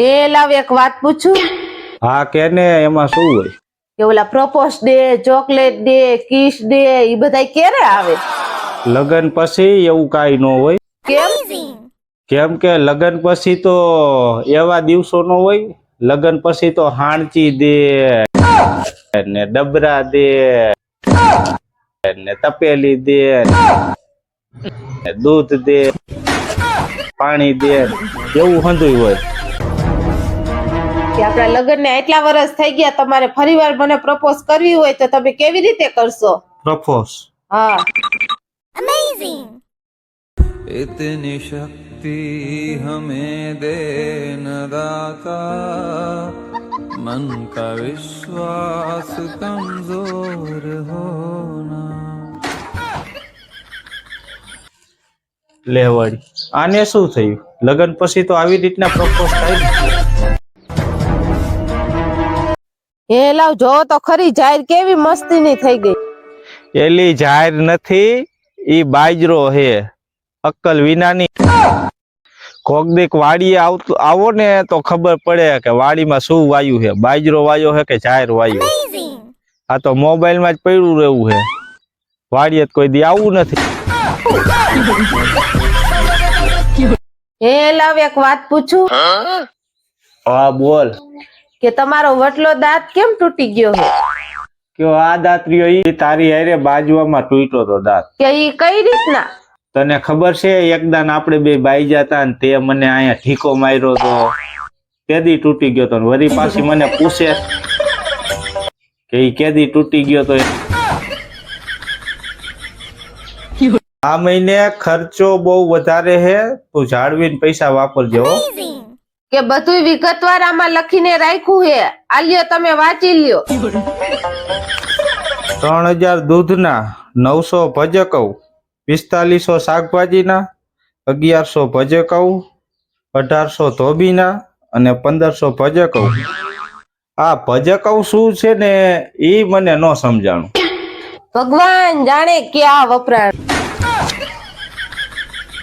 એ લાવ એક વાત પૂછું? હા કે ને એમાં શું હોય? કે ઓલા propose day chocolate day kiss day એ બધા ક્યારે આવે? લગ્ન પછી એવું કાઈ ન હોય. કેમ? કેમ કે લગન પછી તો એવા દિવસો ન હોય. લગ્ન પછી તો હાણચી દે ને ડબરા દે ને તપેલી દે દૂધ દે પાણી દે એવું હંધુય હોય. કે આપણા લગ્નને એટલા વર્ષ થઈ ગયા તમારે ફરી વાર મને પ્રપોઝ કરવી હોય તો તમે કેવી રીતે કરશો? પ્રપોઝ હા. અમેઝિંગ ઇતની શક્તિ હમે દે ન દાતા મન કા વિશ્વાસ કમજોર હોના લેવડી. આને શું થયું? લગ્ન પછી તો આવી રીતના પ્રપોઝ થાય એ લાવ જો તો ખરી જાહેર કેવી મસ્તીની થઈ ગઈ. એલી જાહેર નથી ઈ બાજરો હે. અક્કલ વિનાની. કોક દીક વાડીએ આવતું આવો ને તો ખબર પડે કે વાડીમાં શું વાયુ છે બાજરો વાયો છે કે જાહેર વાયો આ તો મોબાઈલમાં જ પડ્યું રહેવું છે વાડીએ તો કોઈ દી આવવું નથી. એ લાવ એક વાત પૂછું. હા બોલ. કે તમારો વટલો દાંત કેમ તૂટી ગયો છે કે આ દાંત રહ્યો ઈ? તારી હારે બાજવામાં તૂટ્યો તો દાંત. કે ઈ કઈ રીતના? તને ખબર છે એકદાન આપણે બે બાઈ જતા ને તે મને અહીંયા ઠીકો માર્યો તો કેદી તૂટી ગયો તો વરી પાછી મને પૂછે કે ઈ કેદી તૂટી ગયો તો આ મહિને ખર્ચો બહુ વધારે હે તું જાળવીને પૈસા વાપરજો હો. કે બધું વિગતવાર આમાં લખીને રાખ્યું હે આલ્યો તમે વાંચી લ્યો. ત્રણ હજાર દૂધના નવસો ભજકવ પિસ્તાલીસો શાકભાજીના અગિયારસો ભજકવ અઢારસો ધોબીના અને પંદરસો ભજકવ. આ ભજકવ શું છે ને એ મને ન સમજાણું. ભગવાન જાણે ક્યાં વપરાણ